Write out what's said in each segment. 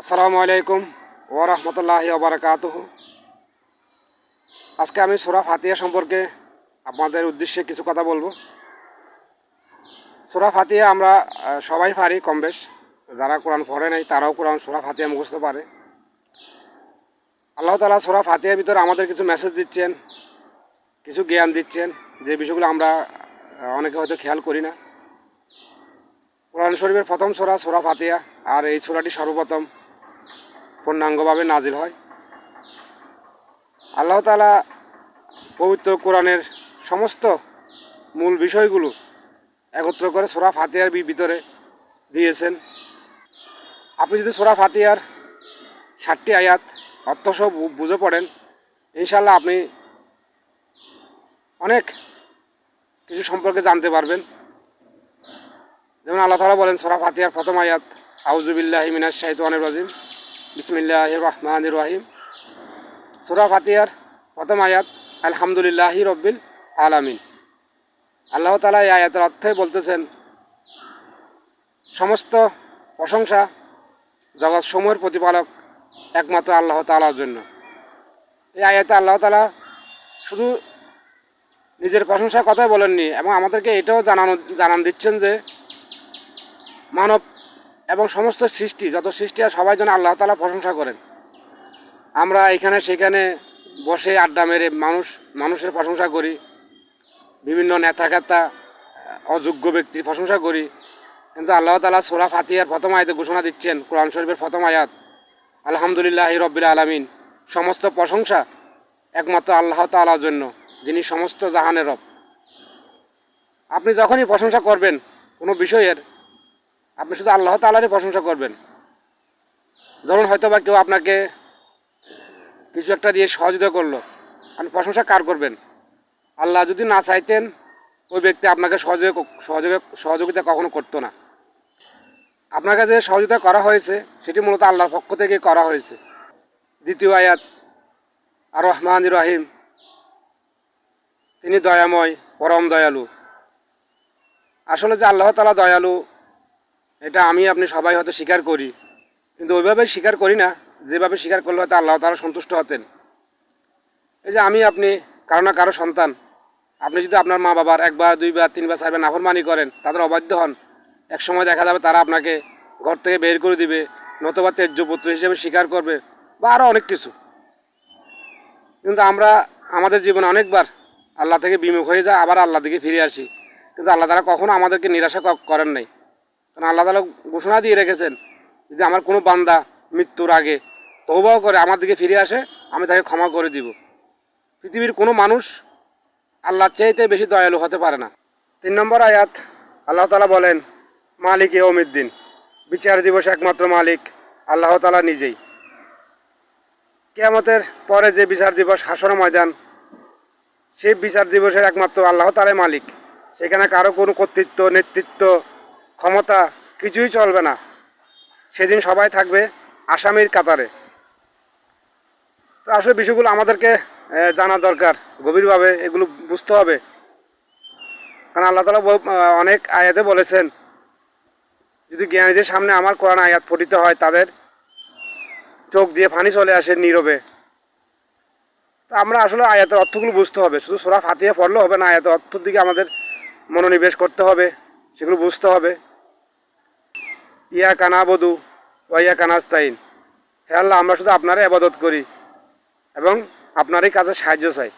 আসসালামু আলাইকুম ও রহমতুল্লাহ বারকাত আজকে আমি সুরা ফাতিয়া সম্পর্কে আপনাদের উদ্দেশ্যে কিছু কথা বলব। সুরা ফাতিয়া আমরা সবাই পারি কম বেশ যারা কোরআন পড়ে নাই, তারাও কোরআন সুরা ফাতিয়া মুখস্থ পারে। আল্লাহ তালা সুরা ফাতিয়ার ভিতরে আমাদের কিছু মেসেজ দিচ্ছেন, কিছু জ্ঞান দিচ্ছেন। যে বিষয়গুলো আমরা অনেকে হয়তো খেয়াল করি না। কোরআন শরীফের প্রথম সোরা সোরা ফাতিয়া আর এই সোরাটি সর্বপ্রথম পূর্ণাঙ্গভাবে নাজিল হয়। আল্লাহ তালা পবিত্র কোরআনের সমস্ত মূল বিষয়গুলো একত্র করে সোরা ফাতিয়ার ভিতরে দিয়েছেন। আপনি যদি সোরা ফাতিয়ার ষাটটি আয়াত অর্থ সব বুঝে পড়েন ইনশাল্লাহ আপনি অনেক কিছু সম্পর্কে জানতে পারবেন। যেমন আল্লাহ তালা বলেন, সোরা ফাতিয়ার প্রথম আয়াত আউজুবিল্লাহ মিনাজ শাহিতানির রাজিম। বিসমিল্লাহ রহমান রাহিম। সোরা ফাতিয়ার প্রথম আয়াত, আলহামদুলিল্লাহি রব্বিল আলামিন। আল্লাহ তালা এই আয়াতের অর্থে বলতেছেন, সমস্ত প্রশংসা জগৎ সমূহের প্রতিপালক একমাত্র আল্লাহ তালার জন্য। এই আয়াতে আল্লাহ তালা শুধু নিজের প্রশংসার কথাই বলেননি, এবং আমাদেরকে এটাও জানানো, জানান দিচ্ছেন যে মানব এবং সমস্ত সৃষ্টি, যত সৃষ্টি আর সবাই যেন আল্লাহ তালা প্রশংসা করেন। আমরা এখানে, সেখানে বসে আড্ডা মেরে মানুষ, মানুষের প্রশংসা করি, বিভিন্ন নেতা কেতা অযোগ্য ব্যক্তির প্রশংসা করি। কিন্তু আল্লাহ তালা সোরা ফাতিয়ার প্রথম আয়াতে ঘোষণা দিচ্ছেন, কোরআন শরীফের প্রথম আয়াত, আলহামদুলিল্লাহ রব্বিল আলমিন। সমস্ত প্রশংসা একমাত্র আল্লাহ তালার জন্য, যিনি সমস্ত জাহানের রব। আপনি যখনই প্রশংসা করবেন, কোনো বিষয়ের আপনি শুধু আল্লাহ তালারই প্রশংসা করবেন। ধরুন হয়তো বা কেউ আপনাকে কিছু একটা দিয়ে সহযোগিতা করল। আপনি প্রশংসা কার করবেন? আল্লাহ যদি না চাইতেন, ওই ব্যক্তি আপনাকে সহযোগ সহযোগ সহযোগিতা কখনো করতো না। আপনাকে যে সহযোগিতা করা হয়েছে, সেটি মূলত আল্লাহর পক্ষ থেকে করা হয়েছে। দ্বিতীয় আয়াত আর রহমান রহিম। তিনি দয়াময়, পরম দয়ালু। আসলে যে আল্লাহ তালা দয়ালু এটা আমি, আপনি সবাই হয়তো স্বীকার করি। কিন্তু ওইভাবে স্বীকার করি না, যেভাবে স্বীকার করলে হয়তো আল্লাহ তারা সন্তুষ্ট হতেন। এই যে আমি, আপনি, কারও না কারও সন্তান, আপনি যদি আপনার মা বাবার একবার, দুইবার, তিনবার, চারবার নাফরমানি করেন, তাদের অবাধ্য হন। এক সময় দেখা যাবে তারা আপনাকে ঘর থেকে বের করে দিবে, নতুবা তেজ্য পুত্র হিসেবে স্বীকার করবে, বা আরও অনেক কিছু। কিন্তু আমরা, আমাদের জীবনে অনেকবার আল্লাহ থেকে বিমুখ হয়ে যায় আবার আল্লাহ দিকে ফিরে আসি। কিন্তু আল্লাহ তারা কখনো আমাদেরকে নিরাশা করেন নাই। কারণ আল্লাহ তালা ঘোষণা দিয়ে রেখেছেন যদি আমার কোনো বান্দা মৃত্যুর আগে তৌবাও করে আমার দিকে ফিরে আসে, আমি তাকে ক্ষমা করে দিব। পৃথিবীর কোনো মানুষ আল্লাহ চাইতে বেশি দয়ালু হতে পারে না। তিন নম্বর আয়াত, আল্লাহ তালা বলেন, মালিক ইয়মিদ্দিন বিচার দিবস একমাত্র মালিক আল্লাহ তালা নিজেই। কেয়ামতের পরে যে বিচার দিবস হাসর ময়দান, সেই বিচার দিবসের একমাত্র আল্লাহ তালাই মালিক। সেখানে কারও কোনো কর্তৃত্ব, নেতৃত্ব ক্ষমতা কিছুই চলবে না। সেদিন সবাই থাকবে আসামির কাতারে। তো আসলে বিষয়গুলো আমাদেরকে জানা দরকার। গভীরভাবে এগুলো বুঝতে হবে। কারণ আল্লাহ তালা অনেক আয়াতে বলেছেন, যদি জ্ঞানীদের সামনে আমার কোরআন আয়াত পঠিত হয়, তাদের চোখ দিয়ে ফানি চলে আসে নীরবে। তো আমরা আসলে আয়াতের অর্থগুলো বুঝতে হবে। শুধু সোরা ফাতিহা পড়লেও হবে না, আয়াতের অর্থের দিকে আমাদের মনোনিবেশ করতে হবে, সেগুলো বুঝতে হবে। ইয়া কানা বধু ও ইয়া কানাস্তাইন হে আল্লাহ, আমরা শুধু আপনারই আবাদত করি এবং আপনারই কাজে সাহায্য চাই।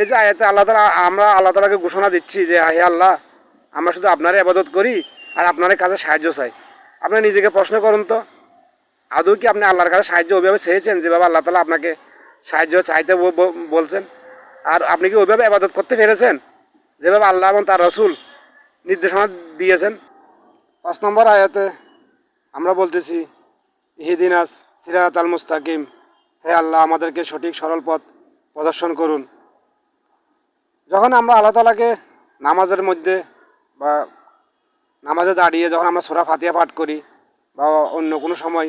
এই যে আয়াতে আল্লাহ তালা আমরা আল্লাহ তালাকে ঘোষণা দিচ্ছি যে, হে আল্লাহ, আমরা শুধু আপনারই আবাদত করি আর আপনারই কাজে সাহায্য চাই। আপনি নিজেকে প্রশ্ন করুন তো, আদৌ কি আপনি আল্লাহর কাছে সাহায্য ওইভাবে চেয়েছেন যেভাবে আল্লাহ তালা আপনাকে সাহায্য চাইতে বলছেন? আর আপনি কি ওইভাবে আবাদত করতে পেরেছেন? যেভাবে আল্লাহ এবং তার রসুল নির্দেশনা দিয়েছেন? পাঁচ নম্বর আয়াতে আমরা বলতেছি, ইহিদিনাস সিরাত আল মুস্তাকিম। হে আল্লাহ, আমাদেরকে সঠিক সরল পথ প্রদর্শন করুন। যখন আমরা আল্লাহ তালাকে নামাজের মধ্যে বা নামাজে দাঁড়িয়ে যখন আমরা সোরা ফাতিয়া পাঠ করি বা অন্য কোনো সময়,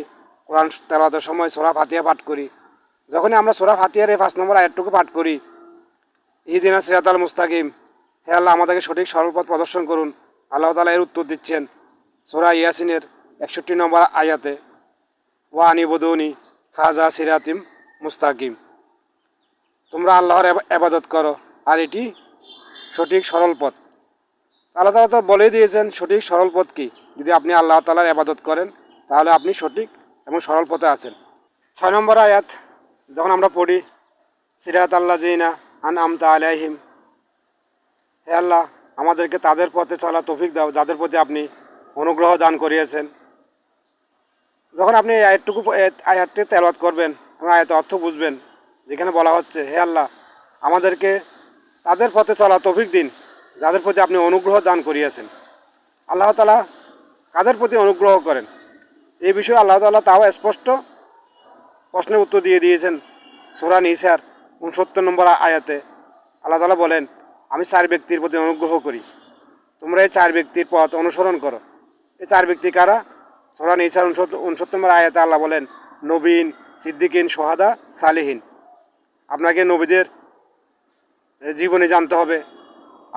কোরআন তেলাতের সময় সোরা ফাতিয়া পাঠ করি, যখনই আমরা সোরা ফাতিয়ার এই পাঁচ নম্বর আয়াতটুকু পাঠ করি ইদিনা সিরাত আল মুস্তাকিম। হে আল্লাহ, আমাদেরকে সঠিক সরল পথ প্রদর্শন করুন। আল্লাহ তালা এর উত্তর দিচ্ছেন সোরা ইয়াসিনের একষট্টি নম্বর আয়াতে, ওয়া আনিবুদৌনি হাজা সিরাতিম মুস্তাকিম। তোমরা আল্লাহর এবাদত করো, আর এটি সঠিক সরল পথ। আল্লাহ তালা তো বলেই দিয়েছেন, সঠিক সরল পথ কি? যদি আপনি আল্লাহ তালার এবাদত করেন, তাহলে আপনি সঠিক এবং সরল পথে আছেন। ছয় নম্বর আয়াত, যখন আমরা পড়ি, সিরাত আল্লাহ জিনা আন আমতা আলাইহিম। হে আল্লাহ, আমাদেরকে তাদের পথে চলা তৌফিক দাও, যাদের প্রতি আপনি অনুগ্রহ দান করিয়েছেন। যখন আপনি এই আয়াতটুকু, আয়াতটি তেলওয়াত করবেন এবং আয়াতের অর্থ বুঝবেন, যেখানে বলা হচ্ছে, হে আল্লাহ, আমাদেরকে তাদের পথে চলা তৌফিক দিন, যাদের প্রতি আপনি অনুগ্রহ দান করিয়েছেন। আল্লাহ তালা কাদের প্রতি অনুগ্রহ করেন? এই বিষয়ে আল্লাহ তালা তাও স্পষ্ট প্রশ্নের উত্তর দিয়ে দিয়েছেন সুরান ইসার উনসত্তর নম্বর আয়াতে। আল্লাহ তালা বলেন, আমি চার ব্যক্তির প্রতি অনুগ্রহ করি। তোমরা এই চার ব্যক্তির পথ অনুসরণ করো। এই চার ব্যক্তি কারা? সোরান ইসার উনসত্তর নম্বর আয়াতে আল্লাহ বলেন, নবীন, সিদ্দিকিন, সোহাদা, সালেহীন। আপনাকে নবীদের জীবনে জানতে হবে,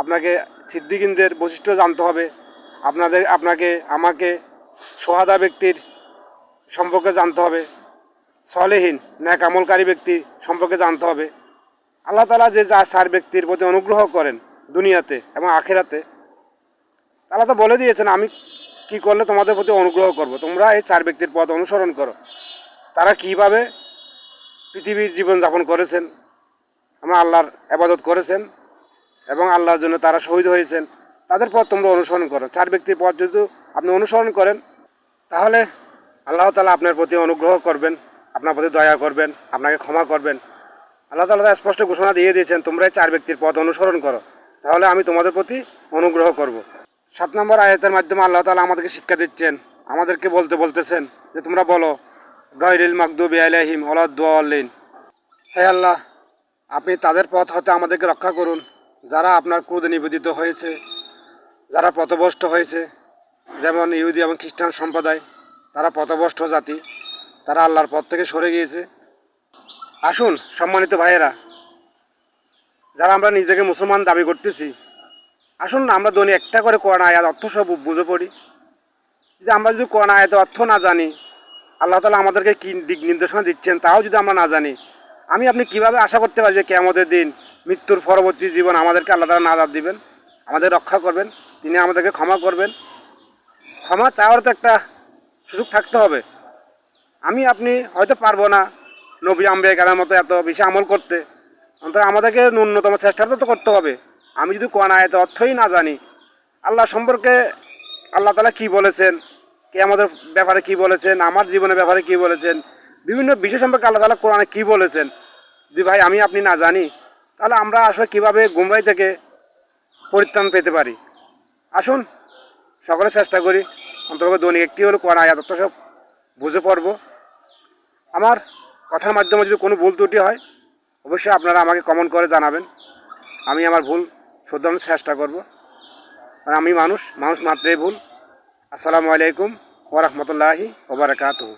আপনাকে সিদ্দিকিনদের বৈশিষ্ট্য জানতে হবে, আপনাদের, আপনাকে, আমাকে সোহাদা ব্যক্তির সম্পর্কে জানতে হবে, সলেহীন ন্যাক আমলকারী ব্যক্তি সম্পর্কে জানতে হবে। আল্লাহ তালা যে যা চার ব্যক্তির প্রতি অনুগ্রহ করেন দুনিয়াতে এবং আখেরাতে আল্লাহ তো বলে দিয়েছেন, আমি কি করলে তোমাদের প্রতি অনুগ্রহ করব? তোমরা এই চার ব্যক্তির পথ অনুসরণ করো। তারা কীভাবে পৃথিবীর জীবনযাপন করেছেন, আমার আল্লাহর আবাদত করেছেন এবং আল্লাহর জন্য তারা শহীদ হয়েছেন, তাদের পথ তোমরা অনুসরণ করো। চার ব্যক্তির পথ যদি আপনি অনুসরণ করেন, তাহলে আল্লাহ তালা আপনার প্রতি অনুগ্রহ করবেন, আপনার প্রতি দয়া করবেন, আপনাকে ক্ষমা করবেন। আল্লাহ তালা স্পষ্ট ঘোষণা দিয়ে দিয়েছেন, তোমরা চার ব্যক্তির পথ অনুসরণ করো। তাহলে আমি তোমাদের প্রতি অনুগ্রহ করব। সাত নম্বর আয়াতের মাধ্যমে আল্লাহ তালা আমাদেরকে শিক্ষা দিচ্ছেন, আমাদেরকে বলতে বলতেছেন যে তোমরা বলো, গয়রিল মাকদুবি আলাইহিম ওলাদ্দিন হে আল্লাহ, আপনি তাদের পথ হতে আমাদেরকে রক্ষা করুন, যারা আপনার ক্রোধে নিবেদিত হয়েছে, যারা পথভ্রষ্ট হয়েছে, যেমন ইহুদি এবং খ্রিস্টান সম্প্রদায়, তারা পথভ্রষ্ট জাতি, তারা আল্লাহর পথ থেকে সরে গিয়েছে। আসুন, সম্মানিত ভাইয়েরা, যারা আমরা নিজেকে মুসলমান দাবি করতেছি আসুন না, আমরা দৈনিক একটা করে কোরআন আয়াত, অর্থ সব বুঝে পড়ি। যদি আমরা যদি কোরআন আয়াতের অর্থ না জানি, আল্লাহ তালা আমাদেরকে কী দিক নির্দেশনা দিচ্ছেন তাও যদি আমরা না জানি, আমি আপনি কীভাবে আশা করতে পারি যে কেমতের দিন, মৃত্যুর পরবর্তী জীবন আমাদেরকে আল্লাহ তালা নাজাদ দিবেন, আমাদের রক্ষা করবেন, তিনি আমাদেরকে ক্ষমা করবেন। ক্ষমা চাওয়ার তো একটা সুযোগ থাকতে হবে। আমি, আপনি হয়তো পারব না নবী আম্বেকারের মতো এত বেশি আমল করতে, অন্তত আমাদেরকে ন্যূনতম চেষ্টাটা তো করতে হবে। আমি যদি কোরআন আয়তে অর্থই না জানি, আল্লাহ সম্পর্কে আল্লাহ তালা কী বলেছেন কে আমাদের ব্যাপারে কি বলেছেন, আমার জীবনের ব্যাপারে কি বলেছেন, বিভিন্ন বিষয় সম্পর্কে আল্লাহ তালা কোরআনে কী বলেছেন, যদি ভাই আমি আপনি না জানি, তাহলে আমরা আসলে কীভাবে গুমরাই থেকে পরিত্রাণ পেতে পারি? আসুন, সকলে চেষ্টা করি অন্তর্গত দৈনিক একটি হলো কোরআন আয়াত সব বুঝে পড়ব। আমার কথার মাধ্যমে যদি কোনো ভুল ত্রুটি হয়, অবশ্যই আপনারা আমাকে কমেন্ট করে জানাবেন। আমি আমার ভুল শোধরানোর চেষ্টা করব। আর আমি মানুষ মানুষ মাত্রই ভুল। আসসালামু আলাইকুম ওরহমতুল্লাহি ওবরাকাতহ